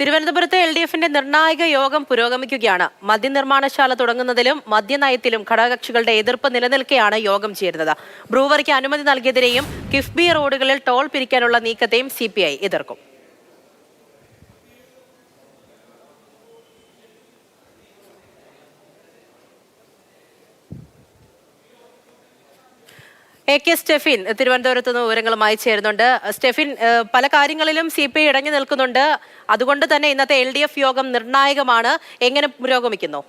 തിരുവനന്തപുരത്ത് L D എഫിന്റെ നിർണായക യോഗം പുരോഗമിക്കുകയാണ്. മദ്യനിർമ്മാണശാല തുടങ്ങുന്നതിലും മദ്യനയത്തിലും ഘടകകക്ഷികളുടെ എതിർപ്പ് നിലനിൽക്കെയാണ് യോഗം ചേരുന്നത്. ബ്രൂവറിക്ക് അനുമതി നൽകിയതിനെയും കിഫ്ബി റോഡുകളിൽ ടോൾ പിരിക്കാനുള്ള നീക്കത്തെയും സി എതിർക്കും. എ കെ സ്റ്റെഫിൻ തിരുവനന്തപുരത്ത് നിന്ന് വിവരങ്ങളുമായി ചേരുന്നുണ്ട്. സ്റ്റെഫിൻ പല കാര്യങ്ങളിലും സി പി ഐ ഇടഞ്ഞു നിൽക്കുന്നുണ്ട്. അതുകൊണ്ട് തന്നെ ഇന്നത്തെ എൽ യോഗം നിർണായകമാണ്. എങ്ങനെ പുരോഗമിക്കുന്നു?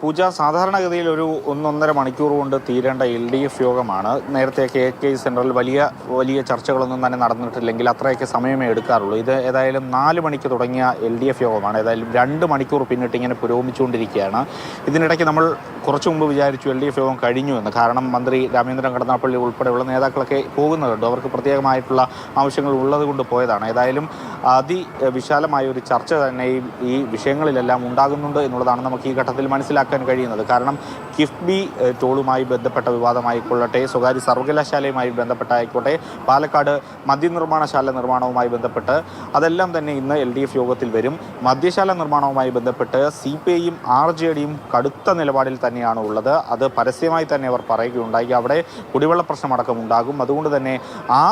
പൂജ സാധാരണഗതിയിൽ ഒരു ഒന്നൊന്നര മണിക്കൂർ കൊണ്ട് തീരേണ്ട എൽ ഡി എഫ് യോഗമാണ്. നേരത്തെ കെ കെ സെൻട്രൽ വലിയ വലിയ ചർച്ചകളൊന്നും തന്നെ നടന്നിട്ടില്ലെങ്കിൽ അത്രയൊക്കെ സമയമേ എടുക്കാറുള്ളൂ. ഇത് ഏതായാലും നാല് മണിക്ക് തുടങ്ങിയ എൽ ഡി എഫ് യോഗമാണ്. ഏതായാലും രണ്ട് മണിക്കൂർ പിന്നിട്ട് ഇങ്ങനെ പുരോഗമിച്ചുകൊണ്ടിരിക്കുകയാണ്. ഇതിനിടയ്ക്ക് നമ്മൾ കുറച്ചു മുമ്പ് വിചാരിച്ചു എൽ ഡി എഫ് യോഗം കഴിഞ്ഞു എന്ന്. കാരണം മന്ത്രി രാമേന്ദ്രൻ കടന്നാപ്പള്ളി ഉൾപ്പെടെയുള്ള നേതാക്കളൊക്കെ പോകുന്നുണ്ട്. അവർക്ക് പ്രത്യേകമായിട്ടുള്ള ആവശ്യങ്ങൾ ഉള്ളതുകൊണ്ട് പോയതാണ്. ഏതായാലും അതിവിശാലമായ ഒരു ചർച്ച തന്നെ ഈ വിഷയങ്ങളിലെല്ലാം ഉണ്ടാകുന്നുണ്ട് എന്നുള്ളതാണ് നമുക്ക് ഈ ഘട്ടത്തിൽ മനസ്സിലാക്കാൻ കഴിയുന്നത്. കാരണം കിഫ്ബി ടോളുമായി ബന്ധപ്പെട്ട വിവാദമായിക്കൊള്ളട്ടെ സ്വകാര്യ സർവകലാശാലയുമായി ബന്ധപ്പെട്ടായിക്കോട്ടെ പാലക്കാട് മദ്യനിർമ്മാണശാല നിർമ്മാണവുമായി ബന്ധപ്പെട്ട് അതെല്ലാം തന്നെ ഇന്ന് എൽ ഡി എഫ് യോഗത്തിൽ വരും. മദ്യശാല നിർമ്മാണവുമായി ബന്ധപ്പെട്ട് സി പി ഐയും ആർ ജെ ഡിയും കടുത്ത നിലപാടിൽ തന്നെയാണ് ഉള്ളത്. അത് പരസ്യമായി തന്നെ അവർ പറയുകയുണ്ടായി. അവിടെ കുടിവെള്ള പ്രശ്നമടക്കം ഉണ്ടാകും. അതുകൊണ്ട് തന്നെ ആ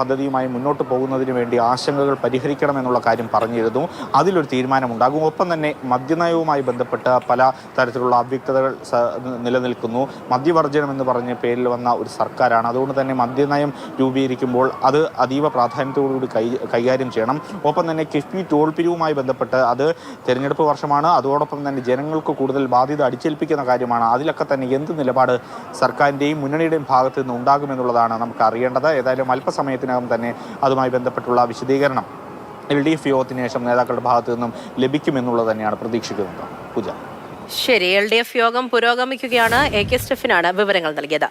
പദ്ധതിയുമായി മുന്നോട്ട് പോകുന്നതിന് വേണ്ടി ആശങ്കകൾ പരിഹരിക്കണമെന്നുള്ള കാര്യം പറഞ്ഞിരുന്നു. അതിലൊരു തീരുമാനമുണ്ടാകും. ഒപ്പം തന്നെ മദ്യനയവുമായി ബന്ധപ്പെട്ട് പല തരത്തിലുള്ള അവ്യക്തതകൾ നിലനിൽക്കുന്നു. മദ്യവർജനം എന്ന് പറഞ്ഞ പേരിൽ വന്ന ഒരു സർക്കാരാണ്. അതുകൊണ്ട് തന്നെ മദ്യനയം രൂപീകരിക്കുമ്പോൾ അത് അതീവ പ്രാധാന്യത്തോടുകൂടി കൈ കൈകാര്യം ചെയ്യണം. ഒപ്പം തന്നെ കിഫ്ബി ടോൾ പിരിവുമായി ബന്ധപ്പെട്ട് അത് തിരഞ്ഞെടുപ്പ് വർഷമാണ്. അതോടൊപ്പം തന്നെ ജനങ്ങൾക്ക് കൂടുതൽ ബാധ്യത അടിച്ചേൽപ്പിക്കുന്ന കാര്യമാണ്. അതിലൊക്കെ തന്നെ എന്ത് നിലപാട് സർക്കാരിന്റെയും മുന്നണിയുടെയും ഭാഗത്തു നിന്ന് ഉണ്ടാകുമെന്നുള്ളതാണ് നമുക്ക് അറിയേണ്ടത്. ഏതായാലും അല്പസമയത്തിനകം തന്നെ അതുമായി ബന്ധപ്പെട്ടുള്ള വിശദീകരണം എൽ ഡി എഫ് യോഗത്തിന് ശേഷം നേതാക്കളുടെ ഭാഗത്തു നിന്നും ലഭിക്കുമെന്നുള്ളത് തന്നെയാണ് പ്രതീക്ഷിക്കുന്നത്. പൂജ. ശരി എൽ ഡി എഫ് യോഗം പുരോഗമിക്കുകയാണ്. എ കെ സ്റ്റെഫിനാണ് വിവരങ്ങൾ നൽകിയത്.